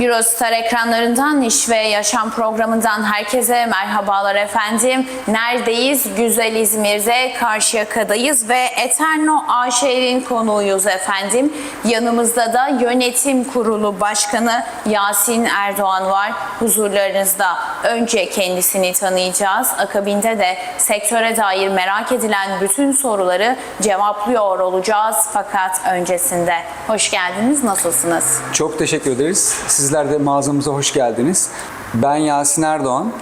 Eurostar ekranlarından iş ve yaşam programından herkese merhabalar efendim. Neredeyiz? Güzel İzmir'de Karşıyaka'dayız ve Eterno AŞ'nin konuğuyuz efendim. Yanımızda da yönetim kurulu başkanı Yasin Erdoğan var. Huzurlarınızda önce kendisini tanıyacağız. Akabinde de sektöre dair merak edilen bütün soruları cevaplıyor olacağız. Fakat öncesinde hoş geldiniz. Nasılsınız? Çok teşekkür ederiz. Sizler de mağazamıza hoş geldiniz. Ben Yasin Erdoğan.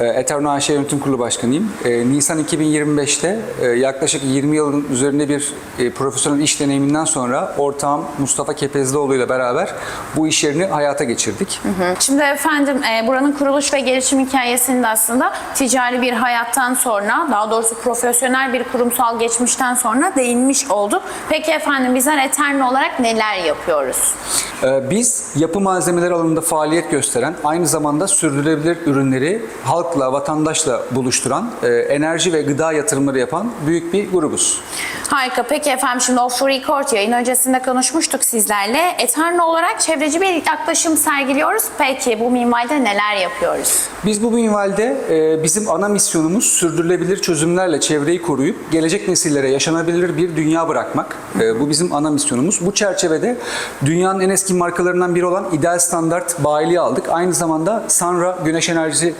E, Eterno AŞ Yönetim Kurulu Başkanıyım. E, Nisan 2025'te e, yaklaşık 20 yılın üzerinde bir e, profesyonel iş deneyiminden sonra ortağım Mustafa Kepezlioğlu ile beraber bu iş yerini hayata geçirdik. Şimdi efendim e, buranın kuruluş ve gelişim hikayesinde aslında ticari bir hayattan sonra daha doğrusu profesyonel bir kurumsal geçmişten sonra değinmiş olduk. Peki efendim bizler Eterno olarak neler yapıyoruz? Ee, Biz yapı malzemeleri alanında faaliyet gösteren, aynı zamanda sürdürülebilir ürünleri halkla, vatandaşla buluşturan, e, enerji ve gıda yatırımları yapan büyük bir grubuz. Harika. Peki efendim şimdi off record yayın öncesinde konuşmuştuk sizlerle. Eterno olarak çevreci bir yaklaşım sergiliyoruz. Peki bu minvalde neler yapıyoruz? Biz bu minvalde e, bizim ana misyonumuz sürdürülebilir çözümlerle çevreyi koruyup gelecek nesillere yaşanabilir bir dünya bırakmak. E, Bu bizim ana misyonumuz. Bu çerçevede dünyanın en eski markalarından biri olan İdeal Standart bayiliği aldık. Aynı zamanda Sanra Güneş Enerjisi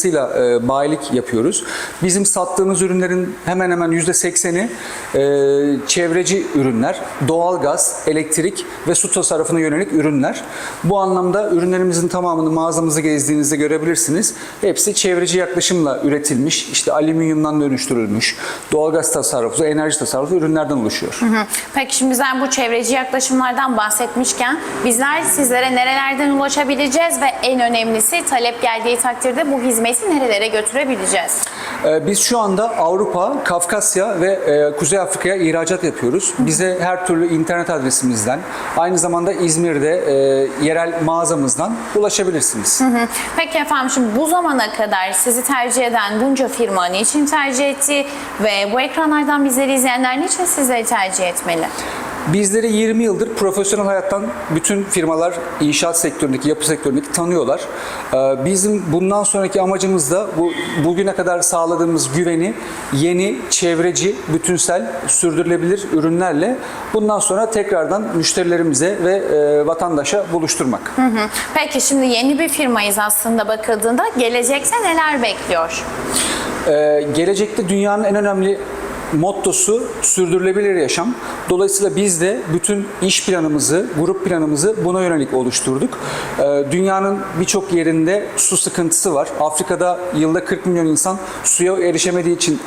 firmasıyla e, bayilik yapıyoruz. Bizim sattığımız ürünlerin hemen hemen %80'i e, çevreci ürünler, doğalgaz, elektrik ve su tasarrufuna yönelik ürünler. Bu anlamda ürünlerimizin tamamını mağazamızı gezdiğinizde görebilirsiniz. Hepsi çevreci yaklaşımla üretilmiş, işte alüminyumdan dönüştürülmüş, doğalgaz tasarrufu, enerji tasarrufu ürünlerden oluşuyor. Peki şimdi bizler bu çevreci yaklaşımlardan bahsetmişken bizler sizlere nerelerden ulaşabileceğiz ve en önemlisi talep geldiği takdirde bu hizmeti nerelere götürebileceğiz? Ee, Biz şu anda Avrupa, Kafkasya ve e, Kuzey Afrika'ya ihracat yapıyoruz. Bize her türlü internet adresimizden, aynı zamanda İzmir'de e, yerel mağazamızdan ulaşabilirsiniz. Hı. Peki efendim şimdi bu zamana kadar sizi tercih eden bunca firma niçin tercih etti ve bu ekranlardan bizleri izleyenler niçin sizleri tercih etmeli? Bizleri 20 yıldır profesyonel hayattan bütün firmalar inşaat sektöründeki, yapı sektöründeki tanıyorlar. Ee, Bizim bundan sonraki amacımız da bu bugüne kadar sağladığımız güveni yeni, çevreci, bütünsel, sürdürülebilir ürünlerle bundan sonra tekrardan müşterilerimize ve e, vatandaşa buluşturmak. Hı. Peki şimdi yeni bir firmayız aslında bakıldığında gelecekte neler bekliyor? Ee, gelecekte dünyanın en önemli mottosu sürdürülebilir yaşam. Dolayısıyla biz de bütün iş planımızı, grup planımızı buna yönelik oluşturduk. Ee, dünyanın birçok yerinde su sıkıntısı var. Afrika'da yılda 40 milyon insan suya erişemediği için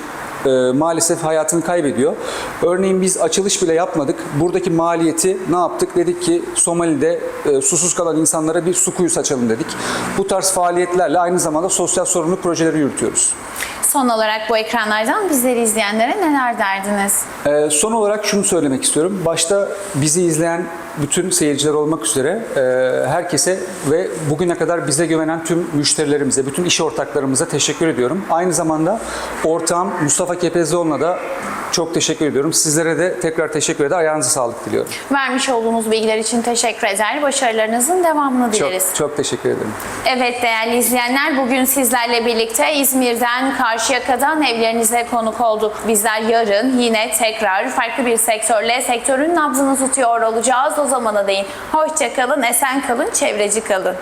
e, maalesef hayatını kaybediyor. Örneğin biz açılış bile yapmadık. Buradaki maliyeti ne yaptık? Dedik ki Somali'de e, susuz kalan insanlara bir su kuyusu açalım dedik. Bu tarz faaliyetlerle aynı zamanda sosyal sorumluluk projeleri yürütüyoruz. Son olarak bu ekranlardan bizleri izleyenlere neler derdiniz? Ee, son olarak şunu söylemek istiyorum. Başta bizi izleyen bütün seyirciler olmak üzere e, herkese ve bugüne kadar bize güvenen tüm müşterilerimize, bütün iş ortaklarımıza teşekkür ediyorum. Aynı zamanda ortağım Mustafa Kepezlioğlu'na da çok teşekkür ediyorum. Sizlere de tekrar teşekkür eder. Ayağınıza sağlık diliyorum. Vermiş olduğunuz bilgiler için teşekkür eder. Başarılarınızın devamını Çok, dileriz. çok teşekkür ederim. Evet değerli izleyenler bugün sizlerle birlikte İzmir'den Karşıyaka'dan evlerinize konuk olduk. Bizler yarın yine tekrar farklı bir sektörle sektörün nabzını tutuyor olacağız. O zamana değin hoşça kalın, esen kalın, çevreci kalın.